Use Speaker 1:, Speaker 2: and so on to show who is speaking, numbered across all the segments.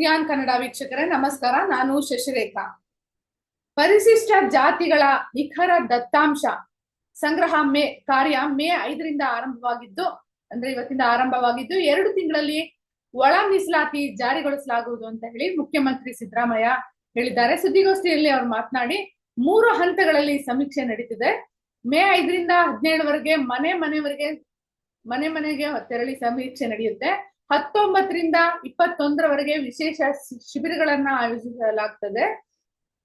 Speaker 1: Xi'an Kannada ವೀಕ್ಷಕರೇ, ನಮಸ್ಕಾರ. ನಾನು ಶಶಿರೇಖಾ. ಪರಿಶಿಷ್ಟ ಜಾತಿಗಳ ನಿಖರ ದತ್ತಾಂಶ ಸಂಗ್ರಹ ಮೇ, ಕಾರ್ಯ ಮೇ ಐದರಿಂದ ಆರಂಭವಾಗಿದ್ದು, ಅಂದ್ರೆ ಇವತ್ತಿಂದ ಆರಂಭವಾಗಿದ್ದು, ಎರಡು ತಿಂಗಳಲ್ಲಿ ಒಳ ಮೀಸಲಾತಿ ಜಾರಿಗೊಳಿಸಲಾಗುವುದು ಅಂತ ಹೇಳಿ ಮುಖ್ಯಮಂತ್ರಿ ಸಿದ್ದರಾಮಯ್ಯ ಹೇಳಿದ್ದಾರೆ. ಸುದ್ದಿಗೋಷ್ಠಿಯಲ್ಲಿ ಅವರು ಮಾತನಾಡಿ, ಮೂರು ಹಂತಗಳಲ್ಲಿ ಸಮೀಕ್ಷೆ ನಡೀತಿದೆ. ಮೇ ಐದರಿಂದ ಹದಿನೇಳವರೆಗೆ ಮನೆ ಮನೆವರೆಗೆ ಮನೆ ಮನೆಗೆ ತೆರಳಿ ಸಮೀಕ್ಷೆ ನಡೆಯುತ್ತೆ. ಹತ್ತೊಂಬತ್ತರಿಂದ ಇಪ್ಪತ್ತೊಂದರವರೆಗೆ ವಿಶೇಷ ಶಿಬಿರಗಳನ್ನ ಆಯೋಜಿಸಲಾಗ್ತದೆ.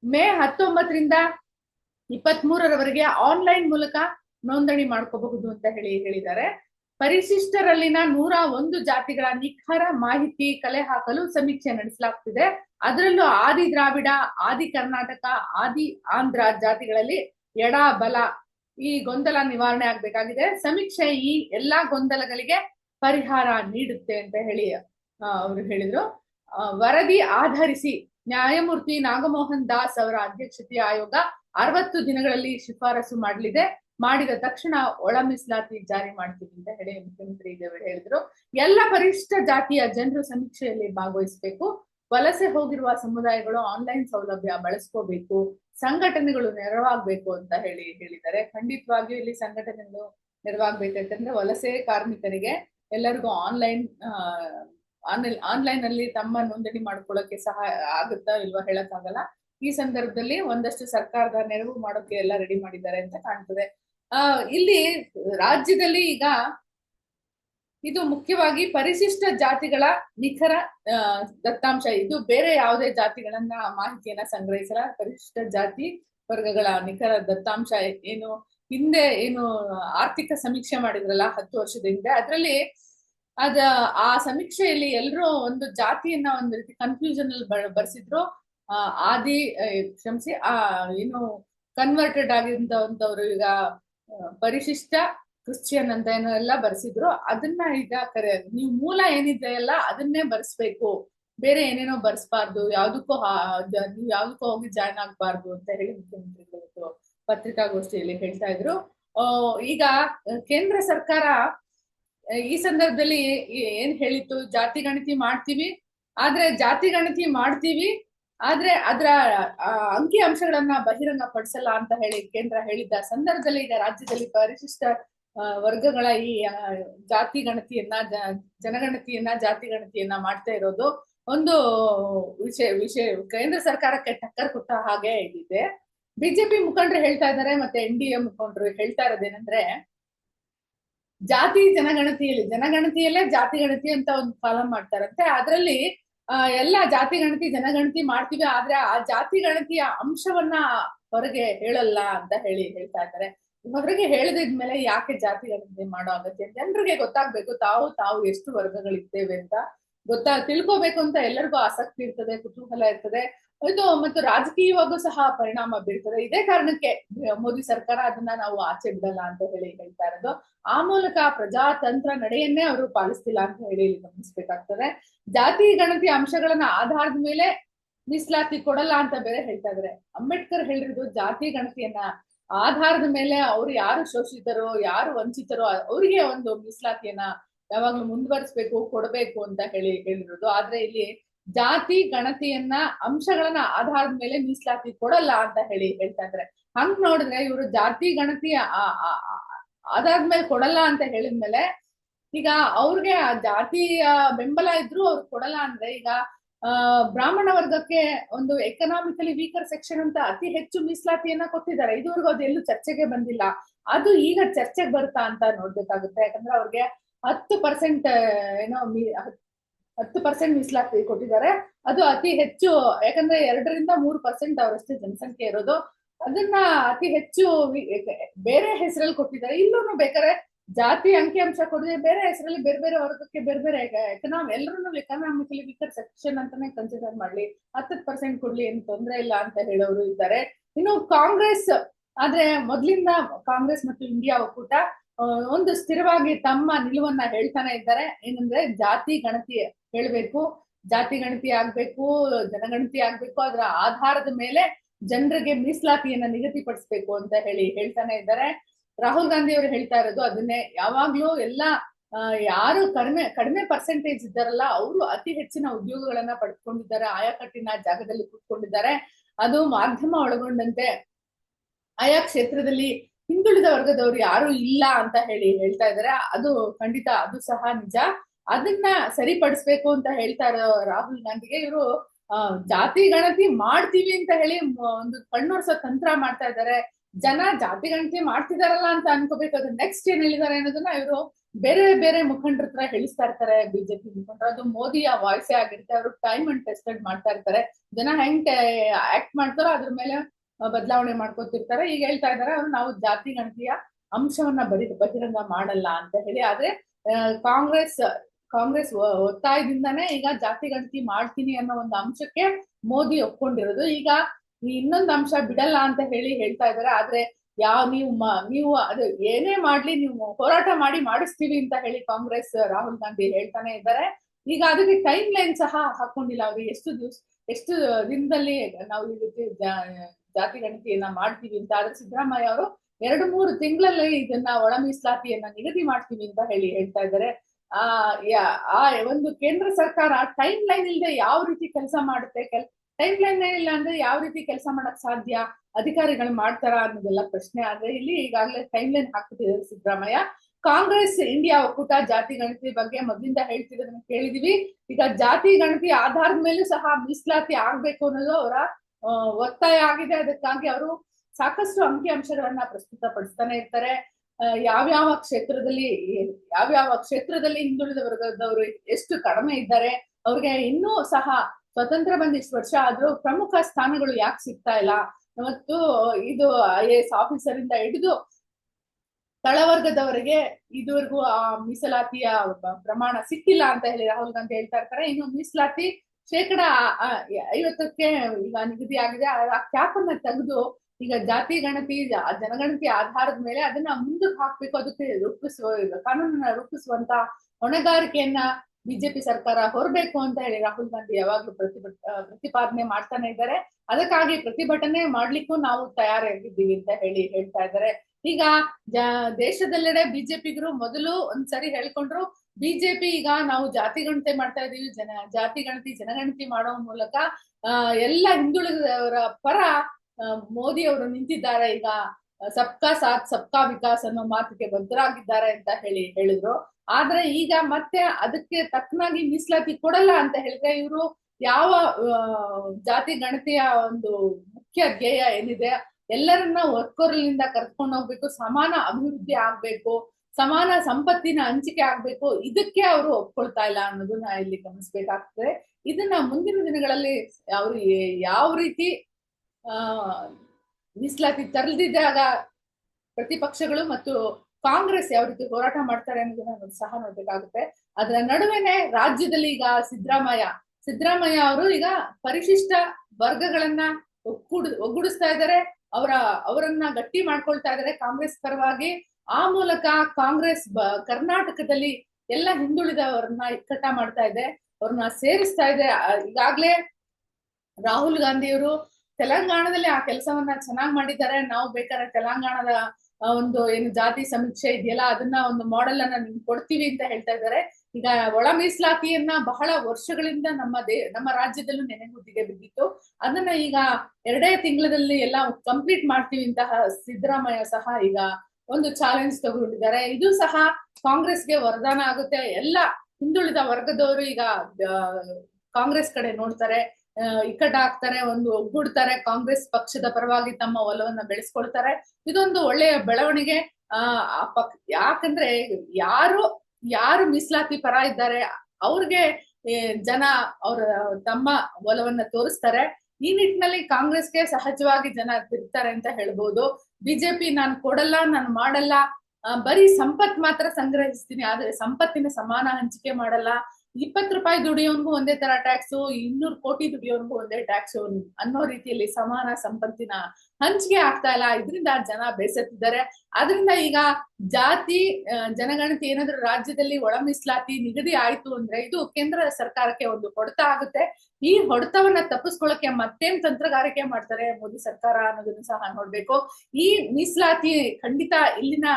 Speaker 1: ಮೇ ಹತ್ತೊಂಬತ್ತರಿಂದ ಇಪ್ಪತ್ತ್ ಮೂರರವರೆಗೆ ಆನ್ಲೈನ್ ಮೂಲಕ ನೋಂದಣಿ ಮಾಡ್ಕೋಬಹುದು ಅಂತ ಹೇಳಿ ಹೇಳಿದ್ದಾರೆ. ಪರಿಶಿಷ್ಟರಲ್ಲಿನ ನೂರ ಒಂದು ಜಾತಿಗಳ ನಿಖರ ಮಾಹಿತಿ ಕಲೆ ಹಾಕಲು ಸಮೀಕ್ಷೆ ನಡೆಸಲಾಗ್ತಿದೆ. ಅದರಲ್ಲೂ ಆದಿ ದ್ರಾವಿಡ, ಆದಿ ಕರ್ನಾಟಕ, ಆದಿ ಆಂಧ್ರ ಜಾತಿಗಳಲ್ಲಿ ಎಡ, ಬಲ ಈ ಗೊಂದಲ ನಿವಾರಣೆ ಆಗ್ಬೇಕಾಗಿದೆ. ಸಮೀಕ್ಷೆ ಈ ಎಲ್ಲಾ ಗೊಂದಲಗಳಿಗೆ ಪರಿಹಾರ ನೀಡುತ್ತೆ ಅಂತ ಹೇಳಿ ಅವರು ಹೇಳಿದ್ರು. ವರದಿ ಆಧರಿಸಿ ನ್ಯಾಯಮೂರ್ತಿ ನಾಗಮೋಹನ್ ದಾಸ್ ಅವರ ಅಧ್ಯಕ್ಷತೆಯ ಆಯೋಗ ಅರವತ್ತು ದಿನಗಳಲ್ಲಿ ಶಿಫಾರಸು ಮಾಡಲಿದೆ. ಮಾಡಿದ ತಕ್ಷಣ ಒಳ ಮೀಸಲಾತಿ ಜಾರಿ ಮಾಡ್ತೀವಿ ಅಂತ ಹೇಳಿ ಮುಖ್ಯಮಂತ್ರಿ ದೇವರು ಹೇಳಿದ್ರು. ಎಲ್ಲ ಪರಿಶಿಷ್ಟ ಜಾತಿಯ ಜನರು ಸಮೀಕ್ಷೆಯಲ್ಲಿ ಭಾಗವಹಿಸಬೇಕು. ವಲಸೆ ಹೋಗಿರುವ ಸಮುದಾಯಗಳು ಆನ್ಲೈನ್ ಸೌಲಭ್ಯ ಬಳಸ್ಕೋಬೇಕು. ಸಂಘಟನೆಗಳು ನೆರವಾಗಬೇಕು ಅಂತ ಹೇಳಿ ಹೇಳಿದ್ದಾರೆ. ಖಂಡಿತವಾಗಿಯೂ ಇಲ್ಲಿ ಸಂಘಟನೆಗಳು ನೆರವಾಗಬೇಕು ಯಾಕಂದ್ರೆ ವಲಸೆ ಕಾರ್ಮಿಕರಿಗೆ ಎಲ್ಲರಿಗೂ ಆನ್ಲೈನ್ ಆನ್ಲೈನ್ ಆನ್ಲೈನ್ ಅಲ್ಲಿ ತಮ್ಮ ನೋಂದಣಿ ಮಾಡ್ಕೊಳ್ಳೋಕೆ ಸಹಾಯ ಆಗುತ್ತಾ ಇಲ್ವಾ ಹೇಳಕ್ಕಾಗಲ್ಲ. ಈ ಸಂದರ್ಭದಲ್ಲಿ ಒಂದಷ್ಟು ಸರ್ಕಾರದ ನೆರವು ಮಾಡೋಕೆ ಎಲ್ಲ ರೆಡಿ ಮಾಡಿದ್ದಾರೆ ಅಂತ ಕಾಣ್ತದೆ. ಆ, ಇಲ್ಲಿ ರಾಜ್ಯದಲ್ಲಿ ಈಗ ಇದು ಮುಖ್ಯವಾಗಿ ಪರಿಶಿಷ್ಟ ಜಾತಿಗಳ ನಿಖರ ದತ್ತಾಂಶ. ಇದು ಬೇರೆ ಯಾವುದೇ ಜಾತಿಗಳನ್ನ ಮಾಹಿತಿಯನ್ನ ಸಂಗ್ರಹಿಸಲ್ಲ. ಪರಿಶಿಷ್ಟ ಜಾತಿ ವರ್ಗಗಳ ನಿಖರ ದತ್ತಾಂಶ ಏನು? ಹಿಂದೆ ಏನು ಆರ್ಥಿಕ ಸಮೀಕ್ಷೆ ಮಾಡಿದ್ರಲ್ಲ ಹತ್ತು ವರ್ಷದ ಹಿಂದೆ, ಅದರಲ್ಲಿ ಅದ ಆ ಸಮೀಕ್ಷೆಯಲ್ಲಿ ಎಲ್ಲರೂ ಒಂದು ಜಾತಿಯನ್ನ ಒಂದು ರೀತಿ ಕನ್ಫ್ಯೂಷನ್ ಅಲ್ಲಿ ಬರ್ಸಿದ್ರು. ಆದಿ ಕ್ಷಮಿಸಿ, ಆ, ಏನು ಕನ್ವರ್ಟೆಡ್ ಆಗಿರುವಂತವ್ರು ಈಗ ಪರಿಶಿಷ್ಟ ಕ್ರಿಶ್ಚಿಯನ್ ಅಂತ ಏನೋ ಎಲ್ಲ ಬರ್ಸಿದ್ರು. ಅದನ್ನ ಈಗ ಕರೆ, ನೀವು ಮೂಲ ಏನಿದೆ ಅಲ್ಲ ಅದನ್ನೇ ಬರ್ಸ್ಬೇಕು. ಬೇರೆ ಏನೇನೋ ಬರ್ಸ್ಬಾರ್ದು. ಯಾವ್ದಕ್ಕೂ ನೀವು ಯಾವ್ದಕ್ಕೂ ಹೋಗಿ ಜಾಯ್ನ್ ಆಗ್ಬಾರ್ದು ಅಂತ ಹೇಳಿ ಮುಖ್ಯಮಂತ್ರಿಗಳು ಪತ್ರಿಕಾಗೋಷ್ಠಿಯಲ್ಲಿ ಹೇಳ್ತಾ ಇದ್ರು. ಈಗ ಕೇಂದ್ರ ಸರ್ಕಾರ ಈ ಸಂದರ್ಭದಲ್ಲಿ ಏನ್ ಹೇಳಿತ್ತು? ಜಾತಿ ಗಣತಿ ಮಾಡ್ತೀವಿ, ಆದ್ರೆ ಜಾತಿ ಗಣತಿ ಮಾಡ್ತೀವಿ, ಆದ್ರೆ ಅದರ ಅಂಕಿ ಅಂಶಗಳನ್ನ ಬಹಿರಂಗ ಪಡಿಸಲ್ಲ ಅಂತ ಹೇಳಿ ಕೇಂದ್ರ ಹೇಳಿದ್ದ ಸಂದರ್ಭದಲ್ಲಿ ಈಗ ರಾಜ್ಯದಲ್ಲಿ ಪರಿಶಿಷ್ಟ ವರ್ಗಗಳ ಈ ಜಾತಿ ಗಣತಿಯನ್ನ ಜನಗಣತಿಯನ್ನ, ಜಾತಿ ಗಣತಿಯನ್ನ ಮಾಡ್ತಾ ಇರೋದು ಒಂದು ವಿಷಯ ವಿಷಯ, ಕೇಂದ್ರ ಸರ್ಕಾರಕ್ಕೆ ಟಕ್ಕರ್ ಕೊಟ್ಟ ಹಾಗೆ ಇದೆ. ಬಿಜೆಪಿ ಮುಖಂಡರು ಹೇಳ್ತಾ ಇದ್ದಾರೆ ಮತ್ತೆ ಎನ್ ಡಿ ಎ ಮುಖಂಡರು ಹೇಳ್ತಾ ಇರೋದೇನಂದ್ರೆ, ಜಾತಿ ಜನಗಣತಿಯಲ್ಲಿ, ಜನಗಣತಿಯಲ್ಲೇ ಜಾತಿ ಗಣತಿ ಅಂತ ಒಂದು ಫಾಲೋ ಮಾಡ್ತಾರಂತೆ. ಅದರಲ್ಲಿ ಎಲ್ಲ ಜಾತಿ ಗಣತಿ, ಜನಗಣತಿ ಮಾಡ್ತೀವಿ, ಆದ್ರೆ ಆ ಜಾತಿ ಗಣತಿಯ ಅಂಶವನ್ನ ಹೊರಗೆ ಹೇಳಲ್ಲ ಅಂತ ಹೇಳಿ ಹೇಳ್ತಾ ಇದ್ದಾರೆ. ಹೊರಗೆ ಹೇಳದಿದ್ಮೇಲೆ ಯಾಕೆ ಜಾತಿ ಗಣತಿ ಮಾಡೋ ಅಗತ್ಯ? ಜನರಿಗೆ ಗೊತ್ತಾಗ್ಬೇಕು, ತಾವು ತಾವು ಎಷ್ಟು ವರ್ಗಗಳಿದ್ದೇವೆ ಅಂತ. ಗೊತ್ತಾ? ತಿಳ್ಕೊಬೇಕು ಅಂತ ಎಲ್ಲರಿಗೂ ಆಸಕ್ತಿ ಇರ್ತದೆ, ಕುತೂಹಲ ಇರ್ತದೆ. ಇದು ಮತ್ತು ರಾಜಕೀಯವಾಗೂ ಸಹ ಪರಿಣಾಮ ಬೀರ್ತದೆ. ಇದೇ ಕಾರಣಕ್ಕೆ ಮೋದಿ ಸರ್ಕಾರ ಅದನ್ನ ನಾವು ಆಚೆ ಬಿಡಲ್ಲ ಅಂತ ಹೇಳಿ ಹೇಳ್ತಾ ಇರೋದು. ಆ ಮೂಲಕ ಪ್ರಜಾತಂತ್ರ ನಡೆಯನ್ನೇ ಅವರು ಪಾಲಿಸ್ತಿಲ್ಲ ಅಂತ ಹೇಳಿ ಗಮನಿಸ್ಬೇಕಾಗ್ತದೆ. ಜಾತಿ, ಗಣತಿ ಅಂಶಗಳನ್ನ ಆಧಾರದ ಮೇಲೆ ಮೀಸಲಾತಿ ಕೊಡಲ್ಲ ಅಂತ ಬೇರೆ ಹೇಳ್ತಾ ಇದಾರೆ. ಅಂಬೇಡ್ಕರ್ ಹೇಳಿರೋದು ಜಾತಿ, ಗಣತಿಯನ್ನ ಆಧಾರದ ಮೇಲೆ ಅವ್ರು ಯಾರು ಶೋಷಿತರೋ, ಯಾರು ವಂಚಿತರೋ ಅವರಿಗೆ ಒಂದು ಮೀಸಲಾತಿಯನ್ನ ಯಾವಾಗ್ಲೂ ಮುಂದುವರಿಸ್ಬೇಕು, ಕೊಡಬೇಕು ಅಂತ ಹೇಳಿ ಹೇಳಿರೋದು. ಆದ್ರೆ ಇಲ್ಲಿ ಜಾತಿ, ಗಣತಿಯನ್ನ, ಅಂಶಗಳನ್ನ ಆಧಾರದ ಮೇಲೆ ಮೀಸಲಾತಿ ಕೊಡಲ್ಲ ಅಂತ ಹೇಳಿ ಹೇಳ್ತಾ ಇದ್ದಾರೆ. ಹಂಗ್ ನೋಡಿದ್ರೆ ಇವರು ಜಾತಿ, ಗಣತಿ, ಆ- ಮೇಲೆ ಕೊಡಲ್ಲ ಅಂತ ಹೇಳಿದ್ಮೇಲೆ ಈಗ ಅವ್ರಿಗೆ ಆ ಜಾತಿಯ ಬೆಂಬಲ ಇದ್ರು ಅವ್ರು ಕೊಡಲ್ಲ ಅಂದ್ರೆ ಈಗ ಬ್ರಾಹ್ಮಣ ವರ್ಗಕ್ಕೆ ಒಂದು ಎಕನಾಮಿಕಲಿ ವೀಕರ್ ಸೆಕ್ಷನ್ ಅಂತ ಅತಿ ಹೆಚ್ಚು ಮೀಸಲಾತಿಯನ್ನ ಕೊಟ್ಟಿದ್ದಾರೆ. ಇದುವರೆಗೂ ಅದು ಎಲ್ಲೂ ಚರ್ಚೆಗೆ ಬಂದಿಲ್ಲ. ಅದು ಈಗ ಚರ್ಚೆಗೆ ಬರ್ತಾ ಅಂತ ನೋಡ್ಬೇಕಾಗುತ್ತೆ. ಯಾಕಂದ್ರೆ ಅವ್ರಿಗೆ ಹತ್ತು ಪರ್ಸೆಂಟ್ ಏನೋ ಮೀ- ಹತ್- ಹತ್ತು ಪರ್ಸೆಂಟ್ ಮೀಸಲಾತಿ ಕೊಟ್ಟಿದ್ದಾರೆ. ಅದು ಅತಿ ಹೆಚ್ಚು, ಯಾಕಂದ್ರೆ ಎರಡರಿಂದ ಮೂರು ಪರ್ಸೆಂಟ್ ಅವರಷ್ಟೇ ಜನಸಂಖ್ಯೆ ಇರೋದು. ಅದನ್ನ ಅತಿ ಹೆಚ್ಚು ಬೇರೆ ಹೆಸರಲ್ಲಿ ಕೊಟ್ಟಿದ್ದಾರೆ. ಇಲ್ಲೂ ಬೇಕಾದ್ರೆ ಜಾತಿ ಅಂಕಿ ಅಂಶ ಕೊಡದೆ ಬೇರೆ ಹೆಸರಲ್ಲಿ ಬೇರೆ ಬೇರೆ ವರ್ಗಕ್ಕೆ ಬೇರೆ ಬೇರೆ ಎಕನಾಮಿ ಎಲ್ಲರೂ ಎಕನಾಮಿಕಲಿ ವೀಕರ್ ಸೆಕ್ಷನ್ ಅಂತಾನೆ ಕನ್ಸಿಡರ್ ಮಾಡ್ಲಿ. ಹತ್ತು ಪರ್ಸೆಂಟ್ ಕೊಡ್ಲಿ, ಏನ್ ತೊಂದ್ರೆ ಇಲ್ಲ ಅಂತ ಹೇಳೋರು ಇದ್ದಾರೆ. ಇನ್ನು ಕಾಂಗ್ರೆಸ್, ಆದ್ರೆ ಮೊದ್ಲಿಂದ ಕಾಂಗ್ರೆಸ್ ಮತ್ತು ಇಂಡಿಯಾ ಒಕ್ಕೂಟ ಒಂದು ಸ್ಥಿರವಾಗಿ ತಮ್ಮ ನಿಲುವನ್ನ ಹೇಳ್ತಾನೆ ಇದ್ದಾರೆ. ಏನಂದ್ರೆ ಜಾತಿ ಗಣತಿ ಹೇಳ್ಬೇಕು. ಜಾತಿ ಗಣತಿ ಆಗ್ಬೇಕು, ಜನಗಣತಿ ಆಗ್ಬೇಕು, ಅದರ ಆಧಾರದ ಮೇಲೆ ಜನರಿಗೆ ಮೀಸಲಾತಿಯನ್ನ ನಿಗದಿಪಡಿಸ್ಬೇಕು ಅಂತ ಹೇಳಿ ಹೇಳ್ತಾನೆ ಇದ್ದಾರೆ. ರಾಹುಲ್ ಗಾಂಧಿ ಅವರು ಹೇಳ್ತಾ ಇರೋದು ಅದನ್ನೇ. ಯಾವಾಗ್ಲೂ ಎಲ್ಲ ಯಾರು ಕಡಿಮೆ ಕಡಿಮೆ ಪರ್ಸೆಂಟೇಜ್ ಇದ್ದಾರಲ್ಲ, ಅವರು ಅತಿ ಹೆಚ್ಚಿನ ಉದ್ಯೋಗಗಳನ್ನ ಪಡೆದುಕೊಂಡಿದ್ದಾರೆ ಆಯಾಕಟ್ಟಿನ ಜಾಗದಲ್ಲಿ ಕೂತ್ಕೊಂಡಿದ್ದಾರೆ. ಅದು ಮಾಧ್ಯಮ ಒಳಗೊಂಡಂತೆ. ಆಯಾ ಕ್ಷೇತ್ರದಲ್ಲಿ ಹಿಂದುಳಿದ ವರ್ಗದವರು ಯಾರು ಇಲ್ಲ ಅಂತ ಹೇಳಿ ಹೇಳ್ತಾ ಇದಾರೆ. ಅದು ಖಂಡಿತ ಅದು ಸಹ ನಿಜ. ಅದನ್ನ ಸರಿಪಡಿಸ್ಬೇಕು ಅಂತ ಹೇಳ್ತಾ ಇರೋ ರಾಹುಲ್ ಗಾಂಧಿಗೆ ಇವರು ಜಾತಿ ಗಣತಿ ಮಾಡ್ತೀವಿ ಅಂತ ಹೇಳಿ ಒಂದು ಕಣ್ಣೋರ್ಸೋ ತಂತ್ರ ಮಾಡ್ತಾ ಇದ್ದಾರೆ ಜನ ಜಾತಿ ಗಣತಿ ಮಾಡ್ತಿದಾರಲ್ಲ ಅಂತ ಅನ್ಕೋಬೇಕು. ಅದು ನೆಕ್ಸ್ಟ್ ಏನ್ ಹೇಳಿದ್ದಾರೆ ಅನ್ನೋದನ್ನ ಇವರು ಬೇರೆ ಬೇರೆ ಮುಖಂಡರ ಹತ್ರ ಹೇಳಿಸ್ತಾ ಇರ್ತಾರೆ. ಬಿಜೆಪಿ ಮುಖಂಡರು. ಅದು ಮೋದಿಯ ವಾಯ್ಸೇ ಆಗಿರುತ್ತೆ. ಅವರು ಟೈಮ್ ಅಂಡ್ ಟೆಸ್ಟೆಡ್ ಮಾಡ್ತಾ ಇರ್ತಾರೆ. ಜನ ಹೆಂಗ್ ಆಕ್ಟ್ ಮಾಡ್ತಾರೋ ಅದ್ರ ಮೇಲೆ ಬದಲಾವಣೆ ಮಾಡ್ಕೊತಿರ್ತಾರೆ. ಈಗ ಹೇಳ್ತಾ ಇದ್ದಾರೆ ನಾವು ಜಾತಿ, ಗಣತಿಯ ಅಂಶವನ್ನ ಬರಿ ಬಹಿರಂಗ ಮಾಡಲ್ಲ ಅಂತ ಹೇಳಿ. ಆದ್ರೆ ಕಾಂಗ್ರೆಸ್ ಕಾಂಗ್ರೆಸ್ ಒತ್ತಾಯದಿಂದಾನೇ ಈಗ ಜಾತಿ, ಗಣತಿ ಮಾಡ್ತೀನಿ ಅನ್ನೋ ಒಂದು ಅಂಶಕ್ಕೆ ಮೋದಿ ಒಪ್ಕೊಂಡಿರೋದು. ಈಗ ಇನ್ನೊಂದು ಅಂಶ ಬಿಡಲ್ಲ ಅಂತ ಹೇಳಿ ಹೇಳ್ತಾ ಇದ್ದಾರೆ. ಆದ್ರೆ ಯಾವ ನೀವು ನೀವು ಅದು ಏನೇ ಮಾಡ್ಲಿ, ನೀವು ಹೋರಾಟ ಮಾಡಿ ಮಾಡಿಸ್ತೀವಿ ಅಂತ ಹೇಳಿ ಕಾಂಗ್ರೆಸ್, ರಾಹುಲ್ ಗಾಂಧಿ ಹೇಳ್ತಾನೆ ಇದ್ದಾರೆ. ಈಗ ಅದಕ್ಕೆ ಟೈಮ್ ಲೈನ್ ಸಹ ಹಾಕೊಂಡಿಲ್ಲ ಅವ್ರಿಗೆ ಎಷ್ಟು ದಿವಸ, ಎಷ್ಟು ದಿನದಲ್ಲಿ ನಾವು ಜಾತಿ ಗಣತಿಯನ್ನ ಮಾಡ್ತೀವಿ ಅಂತ. ಆದ್ರೆ ಸಿದ್ದರಾಮಯ್ಯ ಅವರು ಎರಡು, ಮೂರು ತಿಂಗಳಲ್ಲಿ ಇದನ್ನ ಒಳ ಮೀಸಲಾತಿಯನ್ನ ನಿಗದಿ ಮಾಡ್ತೀವಿ ಅಂತ ಹೇಳಿ ಹೇಳ್ತಾ ಇದ್ದಾರೆ. ಆ ಆ ಒಂದು ಕೇಂದ್ರ ಸರ್ಕಾರ ಟೈಮ್ ಲೈನ್ ಇಲ್ಲದೆ ಯಾವ ರೀತಿ ಕೆಲಸ ಮಾಡುತ್ತೆ? ಕೆಲ್ ಟೈಮ್ ಲೈನ್ ಇಲ್ಲ ಅಂದ್ರೆ ಯಾವ ರೀತಿ ಕೆಲಸ ಮಾಡಕ್ ಸಾಧ್ಯ? ಅಧಿಕಾರಿಗಳು ಮಾಡ್ತಾರ ಅನ್ನೋದೆಲ್ಲ ಪ್ರಶ್ನೆ ಆದ್ರೆ ಇಲ್ಲಿ ಈಗಾಗಲೇ ಟೈಮ್ ಲೈನ್ ಹಾಕ್ಬಿಟ್ಟಿದ್ದಾರೆ ಸಿದ್ದರಾಮಯ್ಯ. ಕಾಂಗ್ರೆಸ್, ಇಂಡಿಯಾ ಒಕ್ಕೂಟ ಜಾತಿ ಗಣತಿ ಬಗ್ಗೆ ಮೊದಲಿಂದ ಹೇಳ್ತಿರೋದನ್ನ ಕೇಳಿದೀವಿ. ಈಗ ಜಾತಿ ಗಣತಿ ಆಧಾರದ ಮೇಲೂ ಸಹ ಮೀಸಲಾತಿ ಆಗ್ಬೇಕು ಅನ್ನೋದು ಅವರ ಒತ್ತಾಯ ಆಗಿದೆ ಅದಕ್ಕಾಗಿ ಅವರು ಸಾಕಷ್ಟು ಅಂಕಿ ಅಂಶಗಳನ್ನ ಪ್ರಸ್ತುತಪಡಿಸ್ತಾನೆ ಇರ್ತಾರೆ. ಯಾವ ಯಾವ್ಯಾವ ಕ್ಷೇತ್ರದಲ್ಲಿ ಯಾವ್ಯಾವ ಕ್ಷೇತ್ರದಲ್ಲಿ ಹಿಂದುಳಿದ ವರ್ಗದವರು ಎಷ್ಟು ಕಡಿಮೆ ಇದ್ದಾರೆ, ಅವ್ರಿಗೆ ಇನ್ನೂ ಸಹ ಸ್ವತಂತ್ರ ಬಂದಿಷ್ಟು ವರ್ಷ ಆದ್ರೂ ಪ್ರಮುಖ ಸ್ಥಾನಗಳು ಯಾಕೆ ಸಿಗ್ತಾ ಇಲ್ಲ? ಮತ್ತು ಇದು ಐ ಎಸ್ ಆಫೀಸರ್ ಇಂದ ಹಿಡಿದು ತಳವರ್ಗದವರಿಗೆ ಇದುವರೆಗೂ ಆ ಮೀಸಲಾತಿಯ ಪ್ರಮಾಣ ಸಿಕ್ಕಿಲ್ಲ ಅಂತ ಹೇಳಿ ರಾಹುಲ್ ಗಾಂಧಿ ಹೇಳ್ತಾ ಇರ್ತಾರೆ. ಇನ್ನು ಮೀಸಲಾತಿ ಶೇಕಡ ಐವತ್ತಕ್ಕೆ ಈಗ ನಿಗದಿ ಆಗಿದೆ. ಆ- ಕ್ಯಾಪನ್ನ ತೆಗೆದು ಈಗ ಜಾತಿ, ಗಣತಿ ಜನಗಣತಿ ಆಧಾರದ ಮೇಲೆ ಅದನ್ನ ಮುಂದಕ್ಕೆ ಹಾಕ್ಬೇಕು ಅದಕ್ಕೆ ರೂಪಿಸುವ, ಕಾನೂನನ್ನ ರೂಪಿಸುವಂತ ಹೊಣೆಗಾರಿಕೆಯನ್ನ ಬಿಜೆಪಿ ಸರ್ಕಾರ ಹೊರಬೇಕು ಅಂತ ಹೇಳಿ ರಾಹುಲ್ ಗಾಂಧಿ ಯಾವಾಗ್ಲೂ ಪ್ರತಿಭಟ ಪ್ರತಿಪಾದನೆ ಮಾಡ್ತಾನೆ ಇದ್ದಾರೆ. ಅದಕ್ಕಾಗಿ ಪ್ರತಿಭಟನೆ ಮಾಡ್ಲಿಕ್ಕೂ ನಾವು ತಯಾರಾಗಿದ್ದೀವಿ ಅಂತ ಹೇಳಿ ಹೇಳ್ತಾ ಇದ್ದಾರೆ. ಈಗ ದೇಶದೆಲ್ಲೆಡೆ ಬಿಜೆಪಿಗರು ಮೊದಲು ಒಂದ್ಸರಿ ಹೇಳ್ಕೊಂಡ್ರು ಬಿಜೆಪಿ ಈಗ ನಾವು ಜಾತಿ ಗಣತಿ ಮಾಡ್ತಾ ಇದೀವಿ ಜನ ಜಾತಿ ಗಣತಿ, ಜನಗಣತಿ ಮಾಡೋ ಮೂಲಕ ಎಲ್ಲ ಹಿಂದುಳಿದವರ ಪರ ಮೋದಿ ಅವರು ನಿಂತಿದ್ದಾರೆ. ಈಗ ಸಬ್ಕಾ ಸಾಥ್, ಸಬ್ಕಾ ವಿಕಾಸ್ ಅನ್ನೋ ಮಾತಿಗೆ ಬದ್ಧರಾಗಿದ್ದಾರೆ ಅಂತ ಹೇಳಿ ಹೇಳಿದ್ರು. ಆದ್ರೆ ಈಗ ಮತ್ತೆ ಅದಕ್ಕೆ ತಕ್ಕನಾಗಿ ಮೀಸಲಾತಿ ಕೊಡಲ್ಲ ಅಂತ ಹೇಳಿದ್ರೆ ಇವರು ಯಾವ ಜಾತಿ ಗಣತಿಯ ಒಂದು ಮುಖ್ಯ ಧ್ಯೇಯ ಏನಿದೆ, ಎಲ್ಲರನ್ನ ಒಕ್ಕೊರಲಿಂದ ಕರ್ಕೊಂಡು ಹೋಗ್ಬೇಕು, ಸಮಾನ ಅಭಿವೃದ್ಧಿ ಆಗ್ಬೇಕು ಸಮಾನ ಸಂಪತ್ತಿನ ಹಂಚಿಕೆ ಆಗ್ಬೇಕು, ಇದಕ್ಕೆ ಅವರು ಒಪ್ಕೊಳ್ತಾ ಇಲ್ಲ ಅನ್ನೋದನ್ನ ಇಲ್ಲಿ ಗಮನಿಸ್ಬೇಕಾಗ್ತದೆ. ಇದನ್ನ ಮುಂದಿನ ದಿನಗಳಲ್ಲಿ ಅವರು ಯಾವ ರೀತಿ, ಆ, ಮೀಸಲಾತಿ ತರದಿದ್ದಾಗ ಪ್ರತಿಪಕ್ಷಗಳು ಮತ್ತು ಕಾಂಗ್ರೆಸ್ ಯಾವ ರೀತಿ ಹೋರಾಟ ಮಾಡ್ತಾರೆ ಅನ್ನೋದನ್ನ ಸಹ ನೋಡ್ಬೇಕಾಗುತ್ತೆ. ಅದರ ನಡುವೆನೆ ರಾಜ್ಯದಲ್ಲಿ ಈಗ ಸಿದ್ದರಾಮಯ್ಯ ಸಿದ್ದರಾಮಯ್ಯ ಅವರು ಈಗ ಪರಿಶಿಷ್ಟ ವರ್ಗಗಳನ್ನ ಒಗ್ಗೂಡ್ ಒಗ್ಗೂಡಿಸ್ತಾ ಇದ್ದಾರೆ. ಅವರ, ಅವರನ್ನ ಗಟ್ಟಿ ಮಾಡ್ಕೊಳ್ತಾ ಇದ್ದಾರೆ ಕಾಂಗ್ರೆಸ್ ಪರವಾಗಿ. ಆ ಮೂಲಕ ಕಾಂಗ್ರೆಸ್ ಕರ್ನಾಟಕದಲ್ಲಿ ಎಲ್ಲ ಹಿಂದುಳಿದವರನ್ನ ಇಕ್ಕಟ್ಟ ಮಾಡ್ತಾ ಇದೆ. ಅವ್ರನ್ನ ಸೇರಿಸ್ತಾ ಇದೆ. ಈಗಾಗ್ಲೇ ರಾಹುಲ್ ಗಾಂಧಿಯವರು ತೆಲಂಗಾಣದಲ್ಲಿ ಆ ಕೆಲಸವನ್ನ ಚೆನ್ನಾಗಿ ಮಾಡಿದ್ದಾರೆ. ನಾವು ಬೇಕಾದ್ರೆ ತೆಲಂಗಾಣದ ಒಂದು ಏನು ಜಾತಿ ಸಮೀಕ್ಷೆ ಇದೆಯಲ್ಲ, ಅದನ್ನ ಒಂದು ಮಾಡೆಲ್ ಅನ್ನ ನಿಮ್ಗೆ ಕೊಡ್ತೀವಿ ಅಂತ ಹೇಳ್ತಾ ಇದ್ದಾರೆ. ಈಗ ಒಳ ಮೀಸಲಾತಿಯನ್ನ ಬಹಳ ವರ್ಷಗಳಿಂದ ನಮ್ಮ ದೇ, ನಮ್ಮ ರಾಜ್ಯದಲ್ಲೂ ನೆನೆಗುದಿಗೆ ಬಿದ್ದಿತ್ತು. ಅದನ್ನ ಈಗ ಎರಡೇ ತಿಂಗಳಲ್ಲಿ ಎಲ್ಲ ಕಂಪ್ಲೀಟ್ ಮಾಡ್ತೀವಿ ಅಂತಹ ಸಿದ್ದರಾಮಯ್ಯ ಸಹ ಈಗ ಒಂದು ಚಾಲೆಂಜ್ ತಗೊಂಡಿದ್ದಾರೆ. ಇದು ಸಹ ಕಾಂಗ್ರೆಸ್ಗೆ ವರದಾನ ಆಗುತ್ತೆ. ಎಲ್ಲ ಹಿಂದುಳಿದ ವರ್ಗದವರು ಈಗ ಕಾಂಗ್ರೆಸ್ ಕಡೆ ನೋಡ್ತಾರೆ. ಇಕ್ಕಟ್ಟ ಆಗ್ತಾರೆ, ಒಂದು ಒಗ್ಗೂಡ್ತಾರೆ. ಕಾಂಗ್ರೆಸ್ ಪಕ್ಷದ ಪರವಾಗಿ ತಮ್ಮ ಒಲವನ್ನ ಬೆಳೆಸ್ಕೊಳ್ತಾರೆ. ಇದೊಂದು ಒಳ್ಳೆಯ ಬೆಳವಣಿಗೆ. ಆ ಪಕ್, ಯಾಕಂದ್ರೆ ಯಾರು ಯಾರು ಮೀಸಲಾತಿ ಪರ ಇದ್ದಾರೆ, ಅವ್ರಿಗೆ ಜನ ಅವ್ರ, ತಮ್ಮ ಒಲವನ್ನ ತೋರಿಸ್ತಾರೆ. ಈ ನಿಟ್ಟಿನಲ್ಲಿ ಕಾಂಗ್ರೆಸ್ಗೆ ಸಹಜವಾಗಿ ಜನ ತಿರ್ತಾರೆ ಅಂತ ಹೇಳ್ಬೋದು. ಬಿಜೆಪಿ ನಾನು ಕೊಡಲ್ಲ, ನಾನು ಮಾಡಲ್ಲ. ಬರೀ ಸಂಪತ್ ಮಾತ್ರ ಸಂಗ್ರಹಿಸ್ತೀನಿ, ಆದ್ರೆ ಸಂಪತ್ತಿನ ಸಮಾನ ಹಂಚಿಕೆ ಮಾಡಲ್ಲ. ಇಪ್ಪತ್ತು ರೂಪಾಯಿ ದುಡಿಯೋನ್ಗೂ ಒಂದೇ ತರ ಟ್ಯಾಕ್ಸ್ ಇನ್ನೂರು ಕೋಟಿ ದುಡಿಯೋನ್ಗೂ ಒಂದೇ ಟ್ಯಾಕ್ಸ್ ಅನ್ನೋ ರೀತಿಯಲ್ಲಿ ಸಮಾನ ಸಂಪತ್ತಿನ ಹಂಚಿಕೆ ಆಗ್ತಾ ಇಲ್ಲ. ಇದರಿಂದ ಜನ ಬೇಸತ್ತಿದ್ದಾರೆ. ಅದರಿಂದ ಈಗ ಜಾತಿ ಜನಗಣತಿ ಏನಾದ್ರೂ ರಾಜ್ಯದಲ್ಲಿ ಒಳ ನಿಗದಿ ಆಯ್ತು ಅಂದ್ರೆ ಇದು ಕೇಂದ್ರ ಸರ್ಕಾರಕ್ಕೆ ಒಂದು ಹೊಡೆತ ಆಗುತ್ತೆ. ಈ ಹೊಡೆತವನ್ನ ತಪ್ಪಿಸ್ಕೊಳ್ಳಕ್ಕೆ ಮತ್ತೇನ್ ತಂತ್ರಗಾರಿಕೆ ಮಾಡ್ತಾರೆ ಮೋದಿ ಸರ್ಕಾರ ಅನ್ನೋದನ್ನು ಸಹ ನೋಡ್ಬೇಕು. ಈ ಮೀಸಲಾತಿ ಖಂಡಿತ ಇಲ್ಲಿನ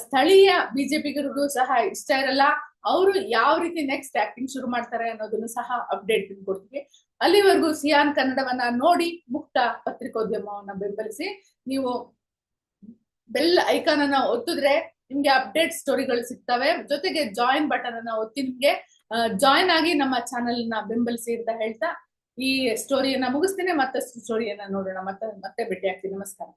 Speaker 1: ಸ್ಥಳೀಯ ಬಿಜೆಪಿಗರಿಗೂ ಸಹ ಇಷ್ಟ ಇರಲ್ಲ. ಅವರು ಯಾವ ರೀತಿ ನೆಕ್ಸ್ಟ್ ಆಕ್ಟಿಂಗ್ ಶುರು ಮಾಡ್ತಾರೆ ಅನ್ನೋದನ್ನು ಸಹ ಅಪ್ಡೇಟ್ ಕೊಡ್ತೀವಿ. ಅಲ್ಲಿವರೆಗೂ ಸಿಯಾನ್ ಕನ್ನಡವನ್ನ ನೋಡಿ ಮುಕ್ತ ಪತ್ರಿಕೋದ್ಯಮವನ್ನ ಬೆಂಬಲಿಸಿ, ನೀವು ಬೆಲ್ ಐಕಾನ್ ಅನ್ನ ಒತ್ತಿದ್ರೆ ನಿಮ್ಗೆ ಅಪ್ಡೇಟ್ ಸ್ಟೋರಿಗಳು ಸಿಗ್ತವೆ. ಜೊತೆಗೆ ಜಾಯಿನ್ ಬಟನ್ ಅನ್ನ ಒತ್ತಿ ನಿಮ್ಗೆ ಜಾಯಿನ್ ಆಗಿ ನಮ್ಮ ಚಾನೆಲ್ನ ಬೆಂಬಲಿಸಿ ಅಂತ ಹೇಳ್ತಾ ಈ ಸ್ಟೋರಿಯನ್ನ ಮುಗಿಸ್ತೇನೆ. ಮತ್ತಷ್ಟು ಸ್ಟೋರಿಯನ್ನ ನೋಡೋಣ. ಮತ್ತೆ ಮತ್ತೆ ಭೇಟಿ ಆಗ್ತೀನಿ ನಮಸ್ಕಾರ.